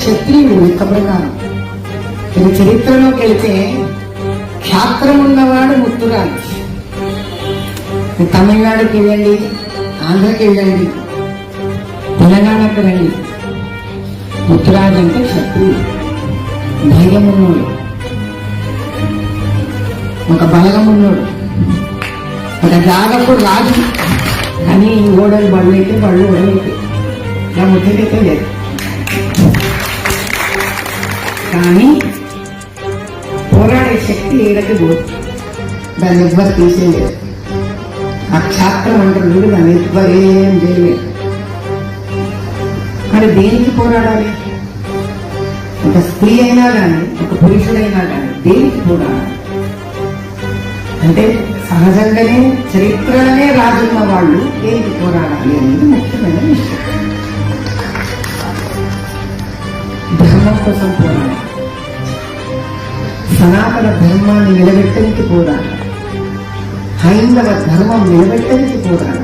క్షత్రియుడు లెక్క ప్రకారం ఇది చరిత్రలోకి వెళితే క్షాత్రం ఉన్నవాడు ముత్తురాజు తమిళనాడుకి వెళ్ళండి ఆంధ్రకి వెళ్ళండి. తెలంగాణకి రండి. ముత్తురాజు అంటే క్షత్రియుడు. ధైర్యం ఉన్నాడు ఒక బలగం ఉన్నాడు ఒక జాగప్పుడు రాజు. కానీ ఓడలు బళ్ళు అయితే బళ్ళు ఓడలైతే నా ముచ్చటైతే లేదు. కానీ పోరాడే శక్తి ఏడకి పోదు. దాన్ని ఎవ్వరు తీసేయలేదు. ఆ క్షాత్రం అంటారు దాన్ని ఎవ్వరేం చేయలేదు. కానీ దేనికి పోరాడాలి? ఒక స్త్రీ అయినా కానీ ఒక పురుషుడైనా కానీ దేనికి పోరాడాలి? అంటే సహజంగానే చరిత్రలోనే రాజున్న వాళ్ళు దేనికి పోరాడాలి అనేది ముఖ్యమైన విషయం. ధర్మం కోసం పోరాడాలి. సనాతన ధర్మాన్ని నిలబెట్టడానికి పోరాడాలి హైందవ ధర్మం నిలబెట్టడానికి పోరాడాలి